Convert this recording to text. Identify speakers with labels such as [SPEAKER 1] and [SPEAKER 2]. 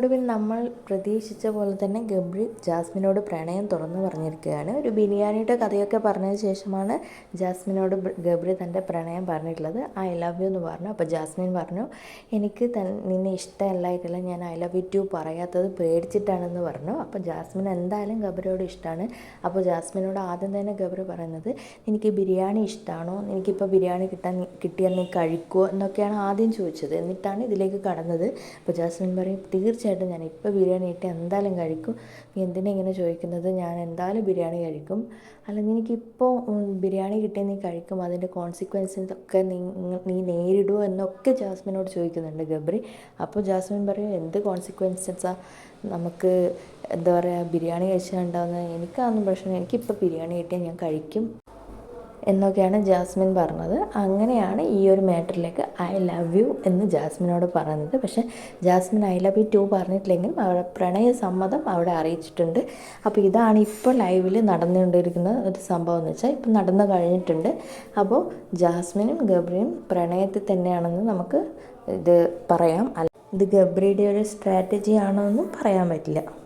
[SPEAKER 1] ഒടുവിൽ നമ്മൾ പ്രതീക്ഷിച്ച പോലെ തന്നെ ഗബ്രി ജാസ്മിനോട് പ്രണയം തുറന്നു പറഞ്ഞിരിക്കുകയാണ്. ഒരു ബിരിയാണിയുടെ കഥയൊക്കെ പറഞ്ഞതിന് ശേഷമാണ് ജാസ്മിനോട് ഗബ്രി തന്റെ പ്രണയം പറഞ്ഞിട്ടുള്ളത്. ഐ ലവ് യു എന്ന് പറഞ്ഞു. അപ്പോൾ ജാസ്മിൻ പറഞ്ഞു എനിക്ക് തൻ നിന്നെ ഇഷ്ടമല്ലായിട്ടില്ല ഞാൻ ഐ ലവ് യു ടു പറയാത്തത് പേടിച്ചിട്ടാണെന്ന് പറഞ്ഞു. അപ്പോൾ ജാസ്മിൻ എന്തായാലും ഗബ്രിയോട് ഇഷ്ടമാണ് അപ്പോൾ ജാസ്മിനോട് ആദ്യം തന്നെ ഗബ്രി പറയുന്നത് എനിക്ക് ബിരിയാണി ഇഷ്ടമാണോ എനിക്കിപ്പോൾ ബിരിയാണി കിട്ടാൻ കിട്ടിയാൽ നീ കഴിക്കുമോ എന്നൊക്കെയാണ് ആദ്യം ചോദിച്ചത്. എന്നിട്ടാണ് ഇതിലേക്ക് കടന്നത്. അപ്പോൾ ജാസ്മിൻ പറയും തീർച്ചയായിട്ടും ഞാൻ ഇപ്പോൾ ബിരിയാണി ഇട്ട് എന്തായാലും കഴിക്കും. നീ എന്തിനാ ഇങ്ങനെ ചോദിക്കുന്നത്? ഞാൻ എന്തായാലും ബിരിയാണി കഴിക്കും. അല്ലെങ്കിൽ എനിക്കിപ്പോൾ ബിരിയാണി കിട്ടിയ നീ കഴിക്കും. അതിന്റെ കോൺസിക്വൻസസ് ഒക്കെ നീ നീ നേരിടുമോ എന്നൊക്കെ ജാസ്മിനോട് ചോദിക്കുന്നുണ്ട് ഗബ്രി. അപ്പോൾ ജാസ്മിൻ പറയും എന്ത് കോൺസിക്വൻസസാ നമുക്ക് എന്താ പറയുക ബിരിയാണി കഴിച്ചാൽ ഉണ്ടാകുന്നത് എനിക്കാണെന്നും പ്രശ്നം എനിക്കിപ്പോൾ ബിരിയാണി കിട്ടിയാൽ ഞാൻ കഴിക്കും. എന്നൊക്കെയാണ് ജാസ്മിൻ പറഞ്ഞത്. അങ്ങനെയാണ് ഈ ഒരു മാറ്ററിലേക്ക് ഐ ലവ് യു എന്ന് ജാസ്മിനോട് പറഞ്ഞത്. പക്ഷേ Jasmine I love you too പറഞ്ഞിട്ടില്ലെങ്കിലും അവിടെ പ്രണയ സമ്മതം അവിടെ അറിയിച്ചിട്ടുണ്ട്. അപ്പോൾ ഇതാണ് ഇപ്പോൾ ലൈവിൽ നടന്നുകൊണ്ടിരിക്കുന്ന ഒരു സംഭവം എന്ന് വെച്ചാൽ ഇപ്പം നടന്നു കഴിഞ്ഞിട്ടുണ്ട്. അപ്പോൾ ജാസ്മിനും ഗബ്രിയും പ്രണയത്തിൽ തന്നെയാണെന്ന് നമുക്ക് ഇത് പറയാം. ഇത് ഗബ്രിയുടെ ഒരു സ്ട്രാറ്റജി ആണോ എന്നും പറയാൻ പറ്റില്ല.